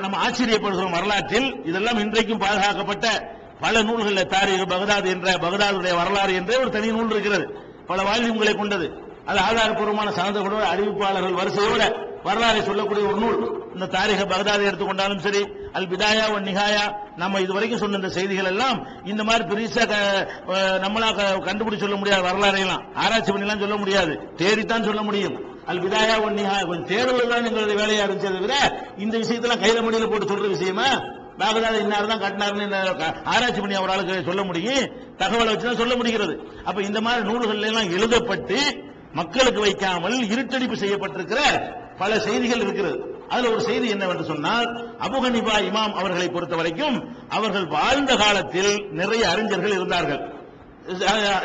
நம்ம ஆச்சரியப்படுகிறோம் வரலாற்றில். இதெல்லாம் இன்றைக்கும் பாதுகாக்கப்பட்ட பல நூல்களில் தாரீக பகதாது என்ற பகதாதுடைய வரலாறு என்றே ஒரு தனி நூல் இருக்கிறது. பல வால்யூம்களை கொண்டது. அது ஆதாரப்பூர்வமான சான்றுகளோட அறிவிப்பாளர்கள் வரிசையோட வரலாறை சொல்லக்கூடிய ஒரு நூல். இந்த தாரிக பகதாதை எடுத்துக்கொண்டாலும் சரி அல் பிதாயா ஒன் நிகாயா நம்ம இதுவரைக்கும் சொன்ன இந்த செய்திகள் எல்லாம் இந்த மாதிரி பெருசா க- நம்மளா க- கண்டுபிடிச்சு சொல்ல முடியாது வரலாறையெல்லாம். ஆராய்ச்சி பண்ணிலாம் சொல்ல முடியாது. தேடித்தான் சொல்ல முடியும். அல் விதாயா ஒன் கொஞ்சம் தேடுவது தான் எங்களுடைய வேலையா இருந்துச்சு தவிர இந்த விஷயத்தெல்லாம் கையில மடியில போட்டு சொல்ற விஷயமா? பாகதாத இன்னார் தான் கட்டினார்னு ஆராய்ச்சி பண்ணி ஒரு ஆளுக்கு சொல்ல முடியும்? தகவலை வச்சு தான் சொல்ல முடிகிறது. அப்ப இந்த மாதிரி நூல்கள் எல்லாம் எழுதப்பட்டு மக்களுக்கு வைக்காமல் இருட்டடிப்பு செய்யப்பட்டிருக்கிற பல செய்திகள் இருக்கிறது. அதுல ஒரு செய்தி என்னவென்று சொன்னால் அபுகனிபா இமாம் அவர்களை பொறுத்த வரைக்கும் அவர்கள் வாழ்ந்த காலத்தில் நிறைய அறிஞர்கள் இருந்தார்கள்.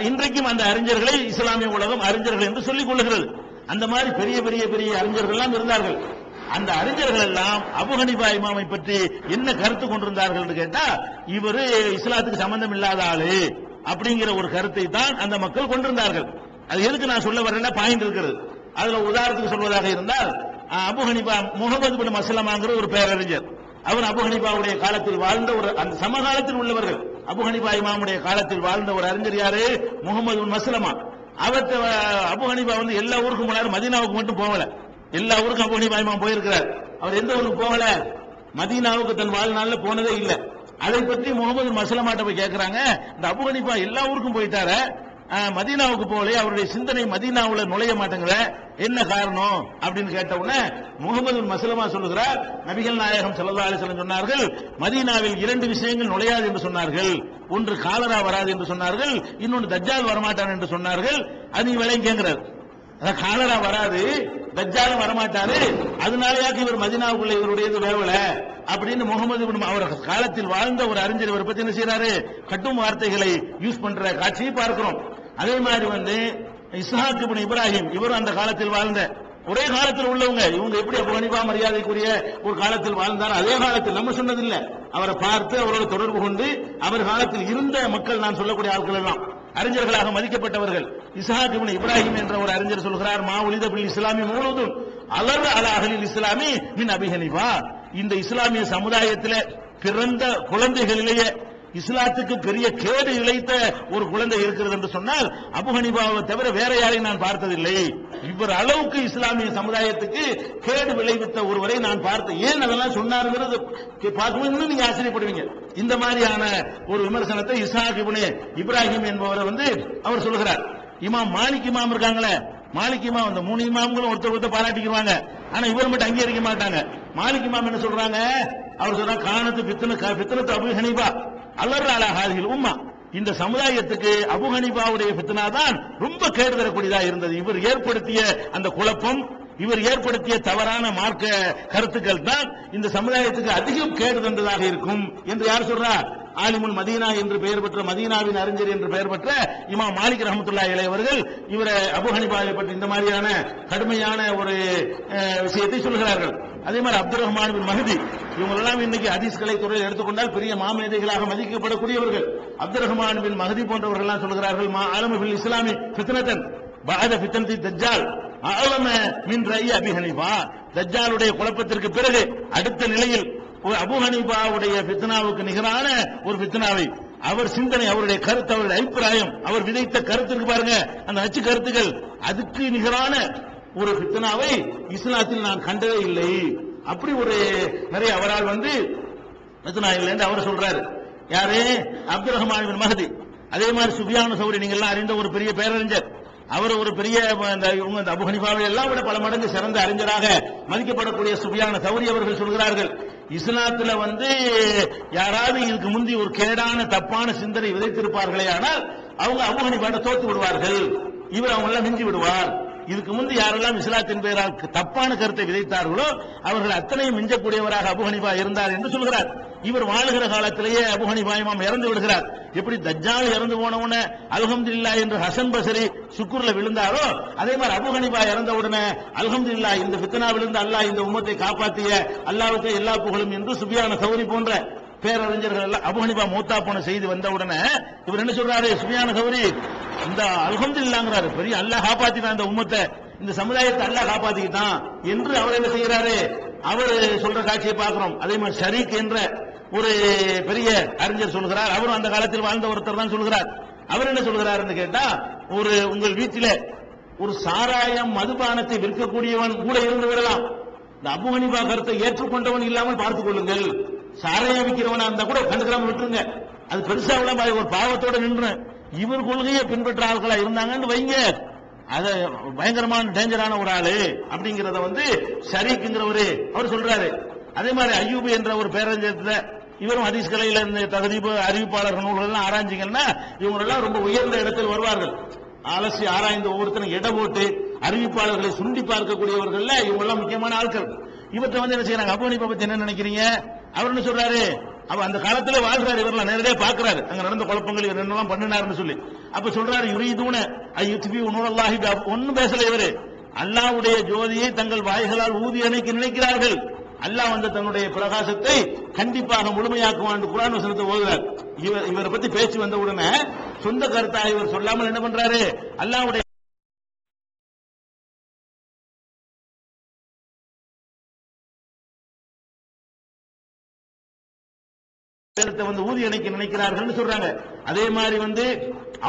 இன்றைக்கும் அந்த அறிஞர்களை இஸ்லாமிய உலகம் அறிஞர்கள் என்று சொல்லிக் கொள்ளுகிறது. அந்த மாதிரி பெரிய பெரிய பெரிய அறிஞர்கள் எல்லாம் இருந்தார்கள். அந்த அறிஞர்கள் எல்லாம் அபு இமாமை பற்றி என்ன கருத்து கொண்டிருந்தார்கள் என்று கேட்டா இவரு இஸ்லாத்துக்கு சம்பந்தம் இல்லாத ஆளு அப்படிங்கிற ஒரு கருத்தை தான் அந்த மக்கள் கொண்டிருந்தார்கள். அது எதுக்கு நான் சொல்ல வரேன்னா பாயிண்ட் இருக்கிறது. அதுல உதாரணத்துக்கு சொல்வதாக இருந்தால் அபு ஹனிபா முகமது பின் மஸ்லமாங்கிற ஒரு பேரறிஞர். அவர் அபு ஹனீஃபாவுடைய காலத்தில் வாழ்ந்த ஒரு அந்த சமகாலத்தில் உள்ளவர்கள். அபு ஹனீஃபா இமாமுடைய காலத்தில் வாழ்ந்த ஒரு அறிஞர் யாரு? முகமது பின் மஸ்லமா. அவத்த அபு வந்து எல்லா ஊருக்கும் போனாரு மதீனாவுக்கு மட்டும் போகல. எல்லா ஊருக்கும் அபு ஹனீஃபா இமாம் போயிருக்கிறார். அவர் எந்த ஊருக்கு போகல? மதீனாவுக்கு தன் வாழ்நாள்ல போனதே இல்லை. அதை பற்றி முகமது மசலமாட்ட போய் கேட்கிறாங்க இந்த அபு எல்லா ஊருக்கும் போயிட்டாரு. மதீனாவுக்கு போல அவருடைய சிந்தனை மதீனாவுல நுழைய மாட்டேங்கிற என்ன காரணம்? அப்படின்னு கேட்ட உடனே முகமது மசலமா சொல்லுகிறார் நபிகள் நாயகம் ஸல்லல்லாஹு அலிசலம் சொன்னார்கள் மதீனாவில் இரண்டு விஷயங்கள் நுழையாது என்று சொன்னார்கள். ஒன்று காலரா வராது என்று சொன்னார்கள் இன்னொன்று தஜ்ஜால் வரமாட்டான் என்று சொன்னார்கள் அது நீ விலையும் அதான் காலரா வராது தஜ்ஜாலும் வரமாட்டாரு அதனாலயாக்கு இவர் மதினாவுக்குள்ள இவருடையது வேவல அப்படின்னு முகமது அவர் காலத்தில் வாழ்ந்த ஒரு அறிஞர் இவரை பத்தி என்ன செய்யறாரு கட்டும் வார்த்தைகளை யூஸ் பண்ற காட்சியை பார்க்கிறோம். அதே மாதிரி வந்து இஸ்ஹாக்கு இப்ராஹிம் இவரும் அந்த காலத்தில் வாழ்ந்த ஒரே காலத்தில் உள்ளவங்க. இவங்க எப்படி அப்ப கணிப்பா மரியாதைக்குரிய ஒரு காலத்தில் வாழ்ந்தார் அதே காலத்தில் நம்ம சொன்னதில்லை. அவரை பார்த்து அவரோட தொடர்பு கொண்டு அவர் காலத்தில் இருந்த மக்கள் நான் சொல்லக்கூடிய ஆட்கள் எல்லாம் அறிஞர்களாக மதிக்கப்பட்டவர்கள். இசாக் இப்னு இப்ராஹிம் என்ற ஒரு அறிஞர் சொல்கிறார் மா உலித பில் இஸ்லாமி முழுவதும் அலர் அல அகலில் இஸ்லாமி மின் அபிஹனிபா இந்த இஸ்லாமிய சமுதாயத்திலே பிறந்த குழந்தைகளிலேயே இஸ்லாத்துக்கு பெரிய கேடு இழைத்த ஒரு குழந்தை இருக்கிறது என்று சொன்னால் அபுஹனீபாவை தவிர வேற யாரையும் நான் பார்த்ததில்லை. இவர் அளவுக்கு இஸ்லாமிய சமுதாயத்துக்கு கேடு விளைவித்த ஒருவரை நான் பார்த்தேன். ஏன் அதெல்லாம் சொன்னாருங்கிறது பார்க்கும்போது நீங்க ஆச்சரியப்படுவீங்க. இந்த மாதிரியான ஒரு விமர்சனத்தை இஸ்ஹாக் இபுனே இப்ராஹிம் என்பவரை வந்து அவர் சொல்கிறார். இமாம் மாலிக் இமாம் இருக்காங்களே மாலிக் இமாம் அந்த மூணு இமாம்களும் ஒருத்தர் ஒருத்தர் பாராட்டிக்குவாங்க ஆனா இவர் மட்டும் அங்கீகரிக்க மாட்டாங்க. மாலிக் இமாம் என்ன சொல்றாங்க? அவர் சொல்றாங்க காணத்து பித்தனு பித்தனத்து அபுஹனீபா அல்லர் அலா ஹாதில் உம்மா. இந்த சமுதாயத்துக்கு அபு ஹனீஃபாவுடைய தான் ரொம்ப கேடு தரக்கூடியதா இருந்தது. இவர் ஏற்படுத்திய அந்த குழப்பம் இவர் ஏற்படுத்திய தவறான மார்க்க கருத்துக்கள் தான் இந்த சமுதாயத்துக்கு அதிகம் கேடு தந்ததாக இருக்கும் என்று யார் சொல்றா? ஆலிமுல் மதீனா என்று பெயர் பெற்ற மதீனாவின் அறிஞர் என்று பெயர் பெற்ற இமா மாலிக் ரஹமத்துல்லா அவர்கள் இவரை அபுஹனிபாவை பற்றி இந்த மாதிரியான கடுமையான ஒரு அஹ், விஷயத்தை சொல்கிறார்கள். அதே மாதிரி அப்துல் ரஹ்மான் பின் மஹதி இவங்களெல்லாம் இன்னைக்கு ஹதீஸ் கலை துறையில் எடுத்துக்கொண்டால் பெரிய மாமேதைகளாக மதிக்கப்படக்கூடியவர்கள். அப்துல் ரஹ்மான் பின் மஹதி போன்றவர்கள் எல்லாம் சொல்கிறார்கள் மா ஆலம பில் இஸ்லாமி ஃபித்னத்தன் பாத ஃபித்னத்தி தஜ்ஜால் ஆலம மின் ரய் அபி ஹனிஃபா. தஜ்ஜாலுடைய குழப்பத்திற்கு பிறகு அடுத்த நிலையில் ஒரு அபு ஹனிஃபாவுடைய ஃபித்னாவுக்கு நிகரான ஒரு ஃபித்னாவை அவர் சிந்தனை அவருடைய கருத்து அவருடைய அபிப்பிராயம் அவர் விதைத்த கருத்து இருக்கு பாருங்க அந்த அச்சு கருத்துக்கள் அதுக்கு நிகரான ஒரு ஃபித்னாவை இஸ்லாத்தில் நான் கண்டதே இல்லை. அப்படி ஒரு நிறைய அவரால் வந்து ஃபித்னா இல்லைன்னு அவர் சொல்றாரு. யாரு? அப்துல் ரஹ்மான் பின் மஹதி. அதே மாதிரி சுபியான சௌரி நீங்க எல்லாம் அறிந்த ஒரு பெரிய பேரறிஞர். அவர் ஒரு பெரிய இவங்க இந்த எல்லாம் விட பல மடங்கு சிறந்த அறிஞராக மதிக்கப்படக்கூடிய சுபியான சௌரி அவர்கள் சொல்கிறார்கள். இஸ்லாத்துல வந்து யாராவது இதுக்கு முந்தி ஒரு கேடான தப்பான சிந்தனை விதைத்திருப்பார்களே ஆனால் அவங்க அபு தோத்து விடுவார்கள். இவர் அவங்க எல்லாம் மிஞ்சி விடுவார். இதுக்கு முந்தி யாரெல்லாம் இஸ்லாத்தின் பெயரால் தப்பான கருத்தை விதைத்தார்களோ அவர்கள் அத்தனையும் மிஞ்சக்கூடியவராக அபுஹனிபா இருந்தார் என்று சொல்கிறார். இவர் வாழுகிற காலத்திலேயே அபுஹனிபா இமாம் இறந்து விடுகிறார். எப்படி தஜ்ஜால் இறந்து போனவுடனே அல்ஹம்துலில்லா என்று ஹசன் பசரி சுக்குர்ல விழுந்தாரோ அதே மாதிரி அபுஹனிபா இறந்த உடனே அல்ஹம்துலில்லா இந்த பித்தனாவிலிருந்து அல்லாஹ் இந்த உம்மத்தை காப்பாற்றிய அல்லாவுக்கு எல்லா புகழும் என்று சுபியான சௌரி போன்ற பேரறிஞர்கள் எல்லாம் அபுஹனிபா மூத்தா போன செய்தி வந்த உடனே இவர் என்ன சொல்றாரு? சுபியான சௌரி இந்த அல்ஹம்துலில்லாங்கிறாரு. பெரிய அல்லாஹ் காப்பாத்தினான் இந்த உம்மத்தை. இந்த சமுதாயத்தை அல்லாஹ் காப்பாத்திக்கிட்டான் என்று அவர் என்ன செய்கிறாரு? அவர் சொல்ற காட்சியை பார்க்கிறோம். அதே மாதிரி ஷரீக் என்ற ஒரு பெரிய அறிஞர் சொல்கிறார். அவரும் அந்த காலத்தில் வாழ்ந்த ஒருத்தர் தான் சொல்கிறார். அவர் என்ன சொல்கிறார் கேட்டா ஒரு உங்கள் வீட்டில ஒரு சாராயம் மதுபானத்தை விற்கக்கூடியவன் கூட இருந்து விடலாம். இந்த அபு ஹனிபா கருத்தை ஏற்றுக்கொண்டவன் இல்லாமல் பார்த்துக் கொள்ளுங்கள். சாராயம் விற்கிறவனா இருந்தா கூட கண்டுக்காம விட்டுருங்க. அது பெருசா ஒரு பாவத்தோட நின்று இவர் கொள்கையை பின்பற்ற ஆட்களா இருந்தாங்கன்னு வைங்க. அத பயங்கரமான டேஞ்சரான ஒரு ஆளு அப்படிங்கறத வந்து ஷரீக்குங்கிறவரு அவர் சொல்றாரு. அதே மாதிரி ஐயூப் என்ற ஒரு பேரஞ்சத்துல இவரும் ஹதீஸ் கலையில இந்த தகுதிப்பு அறிவிப்பாளர்கள் நூல்கள் ஆராய்ச்சிங்கன்னா இவங்க எல்லாம் ரொம்ப உயர்ந்த இடத்தில் வருவார்கள். அலசி ஆராய்ந்து ஒவ்வொருத்தரும் இட போட்டு அறிவிப்பாளர்களை சுண்டி பார்க்கக்கூடியவர்கள்ல இவங்க எல்லாம் முக்கியமான ஆட்கள். இவற்றை வந்து என்ன செய்யறாங்க? அப்போ பத்தி என்ன நினைக்கிறீங்க? அவர் என்ன சொல்றாரு? அவ அந்த காலத்துல வாழ்றாரு இவரெல்லாம் நேரடியா பாக்குறாரு. அங்க நடந்த குழப்பங்கள் இவர் என்னெல்லாம் பண்ணினாருன்னு சொல்லி. அப்ப சொல்றாரு யுரீதூன ஐயுத்பி உணவல்லாஹி ஒன்னும் பேசல இவரு. அல்லாவுடைய ஜோதியை தங்கள் வாய்களால் ஊதி அணைக்க நினைக்கிறார்கள். அல்லாஹ் வந்து தன்னுடைய பிரகாசத்தை கண்டிப்பாக முழுமையாக்குவான் என்று குரான் வசனத்தை ஓதுறார். இவர் இவரை பத்தி பேச்சு வந்த உடனே சொந்த கருத்தாக இவர் சொல்லாமல் என்ன பண்றாரு? அல்லாவுடைய வந்து ஊதி அணைக்க நினைக்கிறார்கள் சொல்றாங்க. அதே மாதிரி வந்து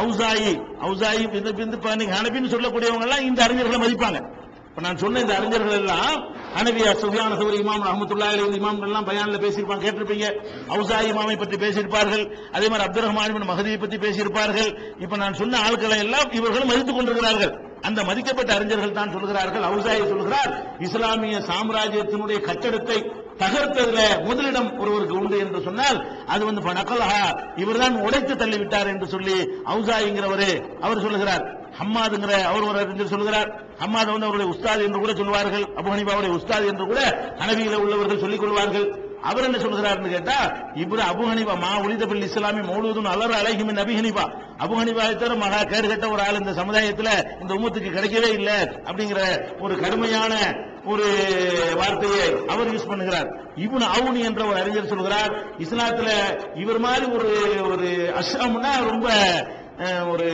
அவுசாயி அவுசாயி பிந்து பிந்து இப்ப ஹனபின்னு சொல்லக்கூடியவங்க எல்லாம் இந்த அறிஞர்களை மதிப்பாங்க. இப்ப நான் சொன்ன இந்த அறிஞர்கள் எல்லாம் ஹனபியா சுஃபியான சௌரி இமாம் அஹமத்துல்லா இந்த இமாம்கள் எல்லாம் பயானில் பேசியிருப்பாங்க கேட்டிருப்பீங்க. அவுசாயி இமாமை பற்றி பேசியிருப்பார்கள். அதே மாதிரி அப்துல் ரஹ்மான் மகதியை பற்றி பேசியிருப்பார்கள். இப்ப நான் சொன்ன ஆட்களை எல்லாம் இவர்களும் மதித்துக் கொண்டிருக்கிறார்கள். அந்த மதிக்கப்பட்ட அறிஞர்கள் தான் சொல்கிறார்கள் அவுசாயி சொல்கிறார் இஸ்லாமிய சாம்ராஜ்யத்தினுடைய கட்டடத்தை தகர்த்ததுல முதலிடம் ஒருவருக்கு உண்டு என்று சொன்னால் அது வந்து நக்கலஹா இவர்தான் உடைத்து தள்ளிவிட்டார் என்று சொல்லி அவுசாயிங்கிறவரு அவர் சொல்லுகிறார். ஹம்மாதுங்கிற அவர் ஒரு அறிஞர் சொல்லுகிறார். ஹம்மாத் வந்து அவருடைய உஸ்தாத் என்று கூட சொல்வார்கள் அபு ஹனிபாவுடைய உஸ்தாத் என்று கூட கனவியில உள்ளவர்கள் சொல்லிக் கொள்வார்கள். அவர் என்ன சொல்கிறார்னு கேட்டா இவர் அபு ஹனிபா மா உலித இஸ்லாமி மௌலூதும் அலர் அலைஹிமின் நபி ஹனிபா அபு தவிர மகா கேடு கட்ட ஒரு ஆள் இந்த சமுதாயத்துல இந்த உமத்துக்கு கிடைக்கவே இல்லை அப்படிங்கிற ஒரு கடுமையான ஒரு வார்த்தையை அவர் யூஸ் பண்ணுகிறார். இவன் அவுனி என்ற ஒரு அறிஞர் சொல்கிறார் இஸ்லாத்துல இவர் மாதிரி ஒரு ஒரு அஸ்ரம்னா ரொம்ப ஒரு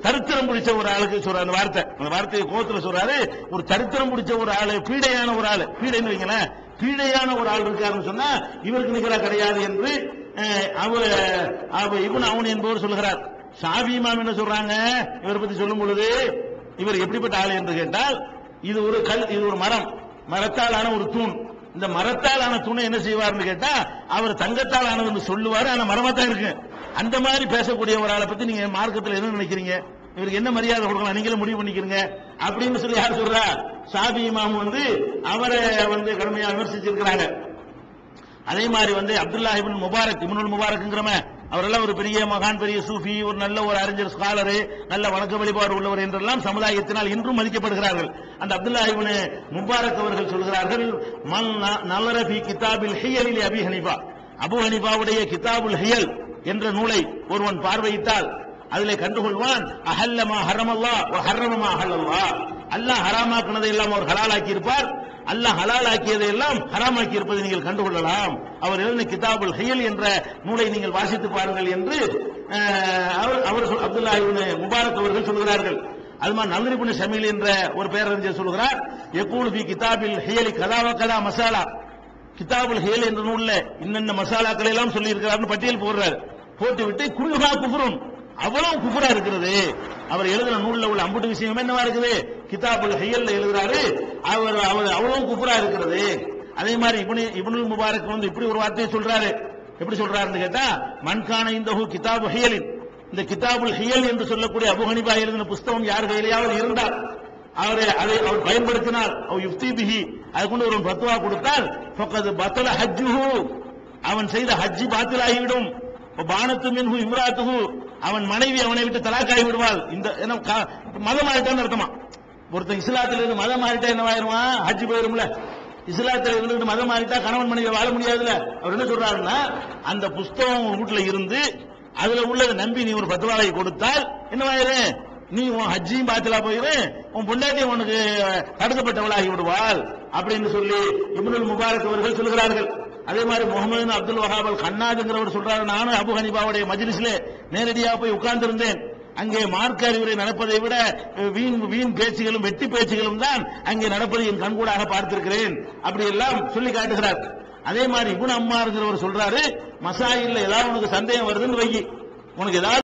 தரித்திரம் பிடிச்ச ஒரு ஆளுக்கு சொல்ற அந்த வார்த்தை அந்த வார்த்தையை கோத்துல சொல்றாரு. ஒரு தரித்திரம் பிடிச்ச ஒரு ஆளு பீடையான ஒரு ஆளு. பீடைன்னு வைங்களேன் பீடையான ஒரு ஆள் இருக்காருன்னு சொன்னா இவருக்கு நிகராக கிடையாது என்று அஹ், அவர் அவர் இவன் அவன் என்பவர் சொல்கிறார். ஷாபி இமாம் என்ன சொல்றாங்க? இவரை பத்தி சொல்லும் பொழுது இவர் எப்படிப்பட்ட ஆள் என்று கேட்டால் இது ஒரு கல் இது ஒரு மரம். மரத்தாலான ஒரு தூண். இந்த மரத்தாலான தூணை என்ன செய்வார்னு கேட்டா அவர் தங்கத்தால் ஆனதுன்னு சொல்லுவாரு ஆனா மரமா தான் இருக்கு. அந்த மாதிரி பேசக்கூடிய ஒரு ஆளை பத்தி நீங்க மார்க்கத்தில் என்ன நினைக்கிறீங்க? இவருக்கு என்ன மரியாதை கொடுக்கலாம்? நீங்களும் முடிவு பண்ணிக்கிறீங்க. அப்படின்னு சொல்லி யார் சொல்றா? சாபி இமாம் வந்து அவரை வந்து கடுமையா விமர்சிச்சிருக்கிறாங்க. அதே மாதிரி வந்து அப்துல்லா இபின் முபாரக் இப்னுல் முபாரக்ங்கிறவன் அவரெல்லாம் ஒரு பெரிய மகான் பெரிய சூஃபி ஒரு நல்ல ஒரு அறிஞர் ஸ்காலரு நல்ல வணக்க வழிபாடு உள்ளவர் என்றெல்லாம் சமுதாயத்தினால் இன்றும் மதிக்கப்படுகிறார்கள். அந்த அப்துல்லா இவனு முபாரக் அவர்கள் சொல்கிறார்கள் மன் நலரபி கிதாபில் ஹியலில் அபி ஹனிஃபா. அபு ஹனிஃபாவுடைய கிதாபுல் ஹியல் என்ற நூலை ஒருவன் பார்வையிட்டால் அதிலே கண்டுகொள்வான் அஹல்லமா ஹரமல்லா ஹர்ரமமா அஹல்லல்லா. அல்லாஹ் ஹராமாக்குனதை எல்லாம் அவர் ஹலாலாக்கி இருப்பார் அல்லாஹ் ஹலாலாக்கியதை எல்லாம் ஹராமாக்கி இருப்பதை நீங்கள் கண்டுகொள்ளலாம். அவர் எழுதின கிதாபுல் ஹியல் என்ற நூலை நீங்கள் வாசித்து பாருங்கள் என்று அவர் அவர் அப்துல்லா முபாரக் அவர்கள் சொல்கிறார்கள். அதுமா நல்லிபுன ஷமீல் என்ற ஒரு பேரறிஞர் சொல்கிறார் எப்பூல் பி கிதாபில் ஹியலி கதாவ கதா மசாலா. கிதாபுல் ஹேல் என்ற நூல்ல இன்னென்ன மசாலாக்களை எல்லாம் சொல்லி இருக்கிறார்னு பட்டியல் போடுறார். போட்டு விட்டு குல்லுகா குஃபுரும் அவ்வளவு குஃபுரா இருக்கிறது. அவர் எழுதின நூல்ல உள்ள அம்புட்டு விஷயம் என்னவா இருக்குது? கிதாபுல் ஹையல்ல எழுதுறாரு. அவர் அவர் அவ்வளவு குப்புரா இருக்கிறது. அதே மாதிரி இப்னு இபனுல் முபாரக் வந்து இப்படி ஒரு வார்த்தையை சொல்றாரு. எப்படி சொல்றாருன்னு கேட்டா மண்கான இந்த கிதாபு ஹியலின். இந்த கிதாபுல் ஹியல் என்று சொல்லக்கூடிய அபுகணிபா எழுதின புஸ்தகம் யார் கையிலேயாவது இருந்தால் அவரை அதை அவர் பயன்படுத்தினார். அவர் யுக்தி பிஹி. அது கொண்டு ஒரு பத்துவா கொடுத்தால் பத்தல ஹஜ்ஜுஹு. அவன் செய்த ஹஜ்ஜி பாத்திலாகிவிடும். பானத்து மின்ஹு இம்ராத்துஹு. அவன் மனைவி அவனை விட்டு தலாக்காய் விடுவாள். இந்த என்ன மதம் ஆயிட்டான்னு அர்த்தமா? ஒருத்தன் இஸ்லாத்துல இருந்து மதம் மாறிட்டா என்னவாயிருவான் ஹஜ்ஜி போயிரும்ல. இஸ்லாத்துல இருந்து மதம் மாறிட்டா கணவன் மனைவி வாழ முடியாதுல்ல. அவர் என்ன சொல்றாருன்னா அந்த புஸ்தகம் உன் வீட்டுல இருந்து அதுல உள்ளதை நம்பி நீ ஒரு பத்துவாவை கொடுத்தால் என்னவாயிரு நீ உன் ஹஜ்ஜியும் பாத்திலா போயிரு உன் பொண்டாட்டி உனக்கு தடுக்கப்பட்டவளாகி விடுவாள் அப்படின்னு சொல்லி இப்னுல் முபாரக் அவர்கள் சொல்கிறார்கள் அதே மாதிரி முகமது அப்துல் வஹாப் அல் கண்ணாதுங்கிறவர் சொல்றாரு நானும் அபு ஹனிபாவுடைய மஜ்லிஸ்ல நேரடியாக போய் உட்கார்ந்திருந்தேன். அங்கே மார்க்க அறிவுரை நடப்பதை விட வீண் வீண் பேச்சுகளும் வெட்டி பேச்சுகளும் தான் அங்கே நடப்பதை என் கண்கூடாக பார்த்திருக்கிறேன். அப்படி எல்லாம் சொல்லி காட்டுகிறார். அதே மாதிரி இபுன் அம்மாருங்கிறவர் சொல்றாரு மசாயில் ஏதாவது உனக்கு சந்தேகம் வருதுன்னு வை உனக்கு ஏதாவது